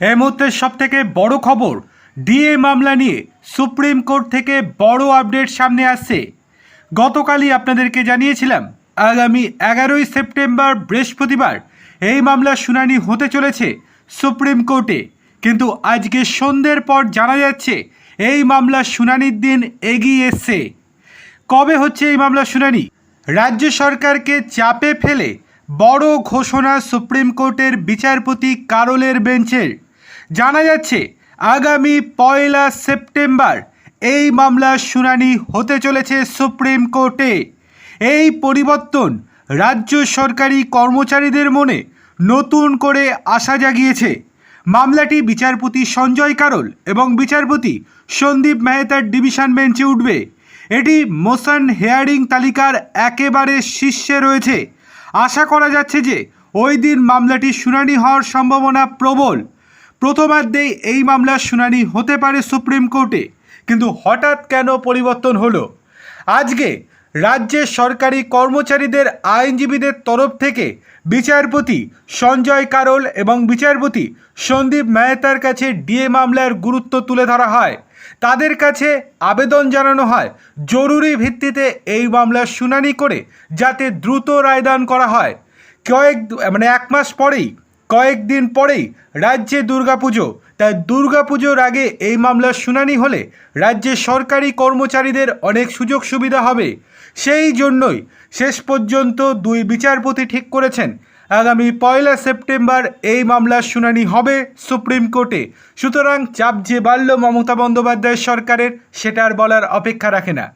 এই মুহূর্তে সব থেকে বড় খবর, ডিএ মামলা নিয়ে সুপ্রিম কোর্ট থেকে বড় আপডেট সামনে আসছে। গতকালই আপনাদেরকে জানিয়েছিলাম, আগামী এগারোই সেপ্টেম্বর বৃহস্পতিবার এই মামলার শুনানি হতে চলেছে সুপ্রিম কোর্টে। কিন্তু আজকে সন্ধ্যের পর জানা যাচ্ছে, এই মামলার শুনানির দিন এগিয়ে এসছে। কবে হচ্ছে এই মামলার শুনানি? রাজ্য সরকারকে চাপে ফেলে বড় ঘোষণা সুপ্রিম কোর্টের বিচারপতি কারোলের বেঞ্চের জানা যাচ্ছে, আগামী পয়লা সেপ্টেম্বর এই মামলার শুনানি হতে চলেছে সুপ্রিম কোর্টে। এই পরিবর্তন রাজ্য সরকারি কর্মচারীদের মনে নতুন করে আশা জাগিয়েছে। মামলাটি বিচারপতি সঞ্জয় কারোল এবং বিচারপতি সন্দীপ মেহতার ডিভিশন বেঞ্চে উঠবে। এটি মোশন হেয়ারিং তালিকার একেবারে শীর্ষে রয়েছে। আশা করা যাচ্ছে যে ওই দিন মামলাটি শুনানি হওয়ার সম্ভাবনা প্রবল। প্রথমার্ধেই এই মামলার শুনানি হতে পারে সুপ্রিম কোর্টে, কিন্তু হঠাৎ কেন পরিবর্তন হলো? আজকে রাজ্যের সরকারি কর্মচারীদের আইনজীবীদের তরফ থেকে বিচারপতি সঞ্জয় কারোল এবং বিচারপতি সন্দীপ মেহতার কাছে ডিএ মামলার গুরুত্ব তুলে ধরা হয়। তাদের কাছে আবেদন জানানো হয়, জরুরি ভিত্তিতে এই মামলার শুনানি করে যাতে দ্রুত রায়দান করা হয়। কয়েক মানে এক মাস পরেই কয়েকদিন পরেই রাজ্যে দুর্গাপুজো। তাই দুর্গাপুজোর আগে এই মামলার শুনানি হলে রাজ্যের সরকারি কর্মচারীদের অনেক সুযোগ সুবিধা হবে। সেই জন্যই শেষ পর্যন্ত দুই বিচারপতি ঠিক করেছেন। আগামী পয়লা সেপ্টেম্বর এই মামলার শুনানি হবে সুপ্রিম কোর্টে। সুতরাং চাপ যে বাড়ল মমতা বন্দ্যোপাধ্যায়ের সরকারের, সেটা আর বলার অপেক্ষা রাখে না।